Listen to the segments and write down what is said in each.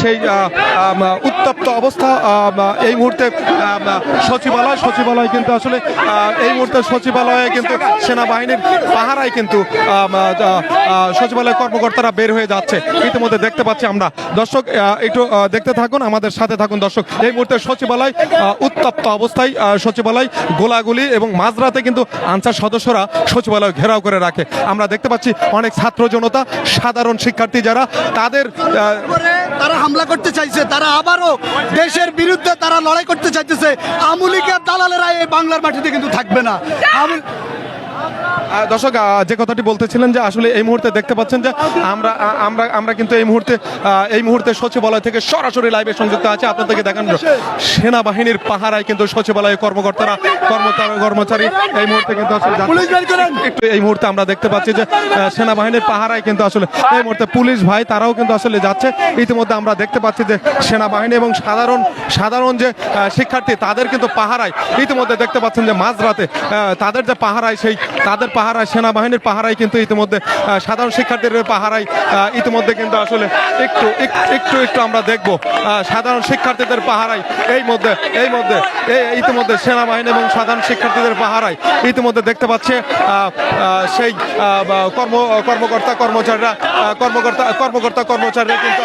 সেই উত্তপ্ত অবস্থা এই মুহূর্তে সচিবালয় সচিবালয় কিন্তু আসলে এই মুহূর্তে সচিবালয়ে কিন্তু সেনাবাহিনীর পাহারায় কিন্তু সচিবালয় কর্মকর্তারা বের হয়ে যাচ্ছে। ইতিমধ্যে দেখতে পাচ্ছি আমরা। দর্শক একটু দেখতে থাকুন, আমাদের সাথে থাকুন দর্শক। এই মুহূর্তে সচিবালয় উত্তপ্ত অবস্থায় সচিবালয়, গোলাগুলি এবং মাঝরাতে কিন্তু আনসার সদস্যরা সচিবালয় ঘেরাও করে রাখে। আমরা দেখতে পাচ্ছি অনেক ছাত্র জনতা, সাধারণ শিক্ষার্থী যারা, তাদের তারা হামলা করতে চাইছে, তারা আবারও দেশের বিরুদ্ধে তারা লড়াই করতে চাইতেছে। আমুলিকের দালালেরা এই বাংলার মাটিতে কিন্তু থাকবে না। দর্শক যে কথাটি বলতেছিলেন যে আসলে এই মুহূর্তে দেখতে পাচ্ছেন যে আমরা আমরা আমরা কিন্তু এই মুহূর্তে এই মুহূর্তে সচিবালয় থেকে সরাসরি লাইভে সংযুক্ত আছে। আপনাদেরকে দেখানো সেনাবাহিনীর পাহারায় কিন্তু সচিবালয়ের কর্মকর্তারা কর্মচারী কর্মচারী এই মুহূর্তে কিন্তু। একটু এই মুহূর্তে আমরা দেখতে পাচ্ছি যে সেনাবাহিনীর পাহারায় কিন্তু আসলে এই মুহূর্তে পুলিশ ভাই তারাও কিন্তু আসলে যাচ্ছে। ইতিমধ্যে আমরা দেখতে পাচ্ছি যে সেনাবাহিনী এবং সাধারণ সাধারণ যে শিক্ষার্থী তাদের কিন্তু পাহারায় ইতিমধ্যে দেখতে পাচ্ছেন যে মাঝরাতে তাদের যে পাহারায় সেই তাদের পাহারায় সেনাবাহিনীর পাহারায় কিন্তু ইতিমধ্যে সাধারণ শিক্ষার্থীদের পাহারায় ইতিমধ্যে কিন্তু আসলে একটু, এক- একটু একটু আমরা দেখব। সাধারণ শিক্ষার্থীদের পাহারায় এই মধ্যে এই মধ্যে এই ইতিমধ্যে সেনাবাহিনী এবং সাধারণ শিক্ষার্থীদের পাহারায় ইতিমধ্যে দেখতে পাচ্ছে সেই কর্ম, কর্মকর্তা, কর্মচারীরা কর্মকর্তা কর্মকর্তা, কর্মচারীরা কিন্তু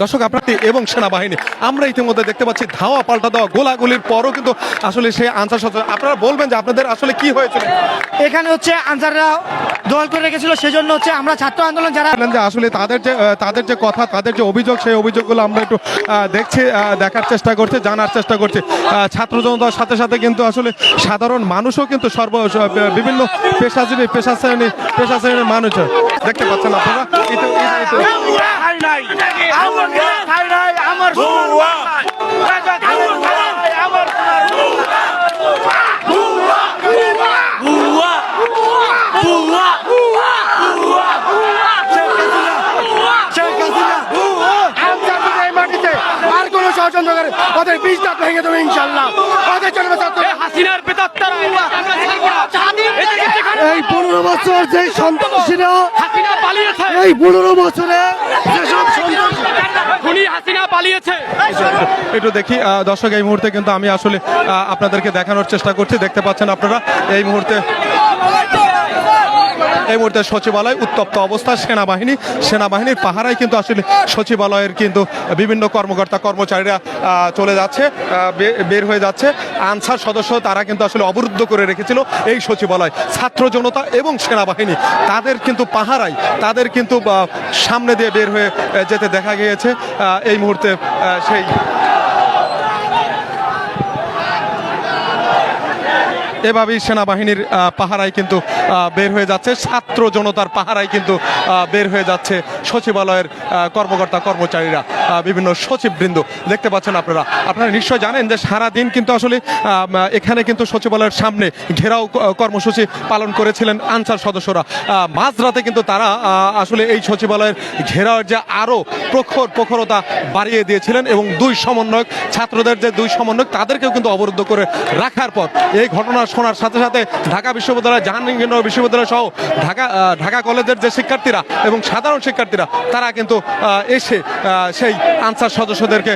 দর্শক, আপনার এবং সেনাবাহিনী, আমরা ইতিমধ্যে দেখতে পাচ্ছি ধাওয়া পাল্টা দেওয়া গোলাগুলির পরও কিন্তু আসলে সে আনসার সচেতন আপনারা বলবেন যে আপনাদের আসলে কি হয়েছে এখানে হচ্ছে আনসাররা দল করে রেখেছিল সেজন্য হচ্ছে আমরা ছাত্র আন্দোলন যারা যে আসলে তাদের যে তাদের যে কথা তাদের যে অভিযোগ সেই অভিযোগগুলো আমরা একটু দেখছি দেখার চেষ্টা করছি জানার চেষ্টা করছি। ছাত্র জনতার সাথে সাথে কিন্তু আসলে সাধারণ মানুষও কিন্তু সর্ব বিভিন্ন পেশাজীবী পেশা শ্রেণি পেশা শ্রেণির মানুষ দেখতে পাচ্ছেন আপনারা। কোন করে ওদের বীজ দাঁত ভেঙে দেবে ইনশাল্লাহ ওদের জন্য হাসিনার। এই পনেরো বছর যে সন্ত্রাসীরা হাসিনা পালিয়েছে। এই পনেরো বছরে যেসব হাসিনা পালিয়েছে। একটু দেখি দর্শক এই মুহূর্তে কিন্তু আমি আসলে আপনাদেরকে দেখানোর চেষ্টা করছি। দেখতে পাচ্ছেন আপনারা এই মুহূর্তে এই মুহূর্তে সচিবালয় উত্তপ্ত অবস্থা, সেনাবাহিনী সেনাবাহিনীর পাহারায় কিন্তু আসলে সচিবালয়ের কিন্তু বিভিন্ন কর্মকর্তা, কর্মচারীরা চলে যাচ্ছে বের হয়ে যাচ্ছে। আনসার সদস্য তারা কিন্তু আসলে অবরুদ্ধ করে রেখেছিল এই সচিবালয়। ছাত্র জনতা এবং সেনাবাহিনী, তাদের কিন্তু পাহারায়, তাদের কিন্তু সামনে দিয়ে বের হয়ে যেতে দেখা গিয়েছে এই মুহূর্তে সেই এভাবেই সেনাবাহিনীর পাহারাই পাহারায় কিন্তু বের হয়ে যাচ্ছে। ছাত্র জনতার পাহারায় কিন্তু বের হয়ে যাচ্ছে সচিবালয়ের কর্মকর্তা কর্মচারীরা। বিভিন্ন সচিববৃন্দ দেখতে পাচ্ছেন আপনারা। আপনারা নিশ্চয় জানেন যে সারাদিন কিন্তু আসলে এখানে কিন্তু সচিবালয়ের সামনে ঘেরাও কর্মসূচি পালন করেছিলেন আনসার সদস্যরা। মাঝরাতে কিন্তু তারা আসলে এই সচিবালয়ের ঘেরাওয়ের যে আরও প্রখর প্রখরতা বাড়িয়ে দিয়েছিলেন এবং দুই সমন্বয়ক ছাত্রদের যে দুই সমন্বয়ক তাদেরকেও কিন্তু অবরুদ্ধ করে রাখার পর এই ঘটনা শোনার সাথে সাথে ঢাকা বিশ্ববিদ্যালয় জাহাঙ্গীরনগর বিশ্ববিদ্যালয় সহ ঢাকা ঢাকা কলেজের যে শিক্ষার্থীরা এবং সাধারণ শিক্ষার্থীরা তারা কিন্তু এসে আহ, সেই আনসার সদস্যদেরকে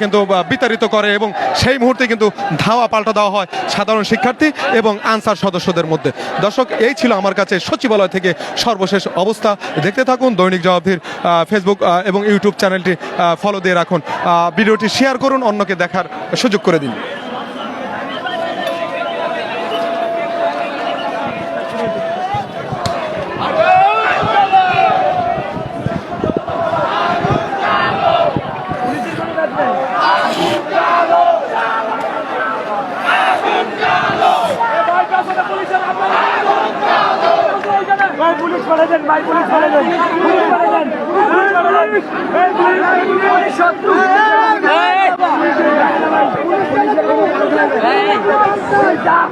কিন্তু বিতাড়িত করে এবং সেই মুহূর্তে কিন্তু ধাওয়া পাল্টা দেওয়া হয় সাধারণ শিক্ষার্থী এবং আনসার সদস্যদের মধ্যে। দর্শক, এই ছিল আমার কাছে সচিবালয় থেকে সর্বশেষ অবস্থা। দেখতে থাকুন দৈনিক জবাবধির ফেসবুক এবং ইউটিউব চ্যানেলটি ফলো দিয়ে রাখুন। ভিডিওটি শেয়ার করুন, অন্যকে দেখার সুযোগ করে দিন। পুলিশ করে দেন ভাই পুলিশ করে দেন। পুলিশ করে দেন। পুলিশ পুলিশ পুলিশ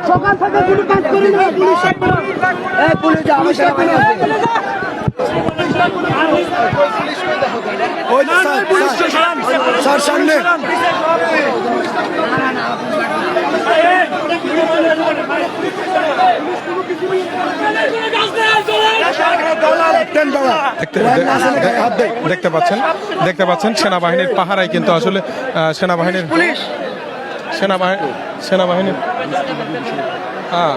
সকাল থেকে কোনো কাজ করি না। পুলিশ এই পুলিশ আমার স্যার সামনে। দেখতে পাচ্ছেন দেখতে পাচ্ছেন সেনাবাহিনীর পাহারাই কিন্তু আসলে সেনাবাহিনীর সেনাবাহিনী সেনাবাহিনীর হ্যাঁ।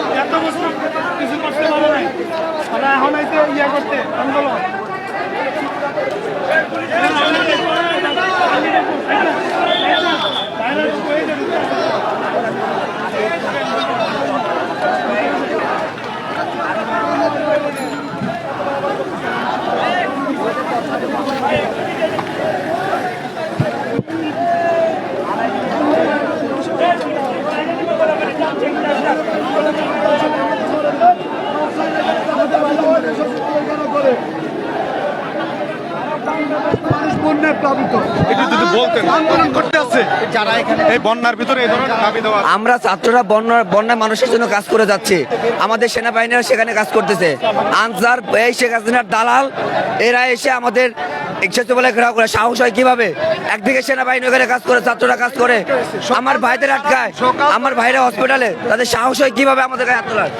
এত বছর কিছু করতে পারে নাই। তারা এখন আইতে ইয়ে করতে আন্দোলন। আন্দোলন করতে আছে। যারা এখানে এই বন্যার ভিতরে এই ধরনের দাবি দেওয়া আমরা ছাত্ররা বন্যা বন্যায় মানুষের জন্য কাজ করে যাচ্ছি। আমাদের সেনাবাহিনীরা সেখানে কাজ করতেছে। আনসার এই শেখ হাসিনার দালাল এরা এসে আমাদের বলে ঘেরাও করে। সাহস হয় কীভাবে? একদিকে সেনাবাহিনী ওখানে কাজ করে ছাত্ররা কাজ করে। আমার ভাইদের আটকায়। আমার ভাইরা হসপিটালে তাদের সাহস হয় কীভাবে আমাদের গায়ে হাত তোলার?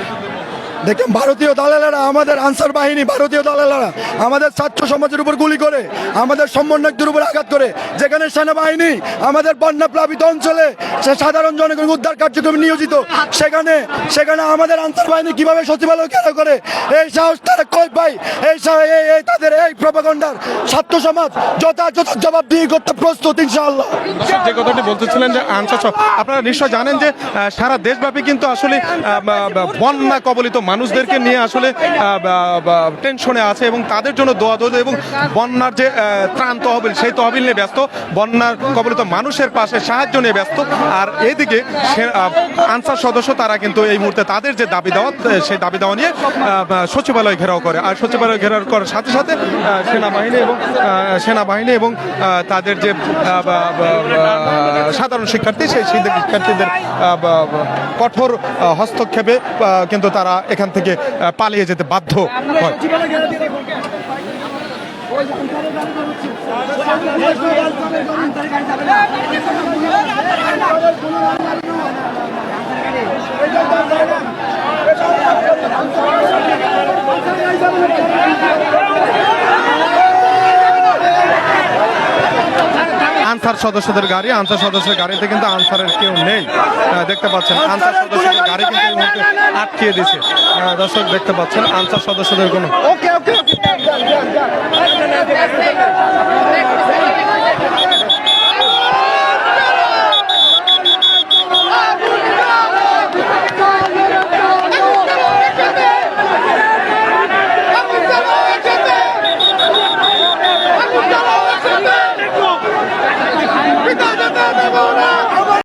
দেখেন ভারতীয় দালালেরা আমাদের আনসার বাহিনী, ভারতীয় দালালেরা আমাদের ছাত্র সমাজের উপর গুলি করে, আমাদের সমন্বয়কদের উপর আঘাত করে। যেখানে সেনাবাহিনী আমাদের বন্যা প্লাবিত অঞ্চলে সে সাধারণ জনগণ উদ্ধার কার্যক্রমে নিয়োজিত, সেখানে সেখানে আমাদের আনসার বাহিনী কীভাবে সচিবালয় কেন করে, এই সাহস তারা কই পাই এই এই তাদের এই প্রপাগন্ডার ছাত্র সমাজ যথাযথ জবাব দিয়ে করতে প্রস্তুত, ইনশাআল্লাহ। যে কথাটি বলতেছিলেন যে আনসার আপনারা নিশ্চয় জানেন যে সারা দেশব্যাপী কিন্তু আসলে বন্যা কবলিত মানুষদেরকে নিয়ে আসলে টেনশনে আছে এবং তাদের জন্য দোয়া দোয়া এবং বন্যার যে ত্রাণ তহবিল, সেই তহবিল নিয়ে ব্যস্ত। বন্যার কবলিত মানুষের পাশে সাহায্য নিয়ে ব্যস্ত। আর এইদিকে সে- আনসার সদস্য তারা কিন্তু এই মুহূর্তে তাদের যে দাবি দেওয়া সেই দাবি দেওয়া নিয়ে সচিবালয় ঘেরাও করে। আর সচিবালয় ঘেরাও করার সাথে সাথে সেনাবাহিনী এবং সেনাবাহিনী এবং তাদের যে সাধারণ শিক্ষার্থী, সেই শিক্ষার্থীদের কঠোর হস্তক্ষেপে কিন্তু তারা এখান থেকে পালিয়ে যেতে বাধ্য হয়। আনসার সদস্যদের গাড়ি আনসার সদস্যের গাড়িতে কিন্তু আনসারের কেউ নেই। আহ, দেখতে পাচ্ছেন আনসার সদস্যদের গাড়ি কিন্তু এই মুহূর্তে আটকিয়ে দিছে। আহ, দর্শক দেখতে পাচ্ছেন আনসার সদস্যদের কোনো ওকে ওকে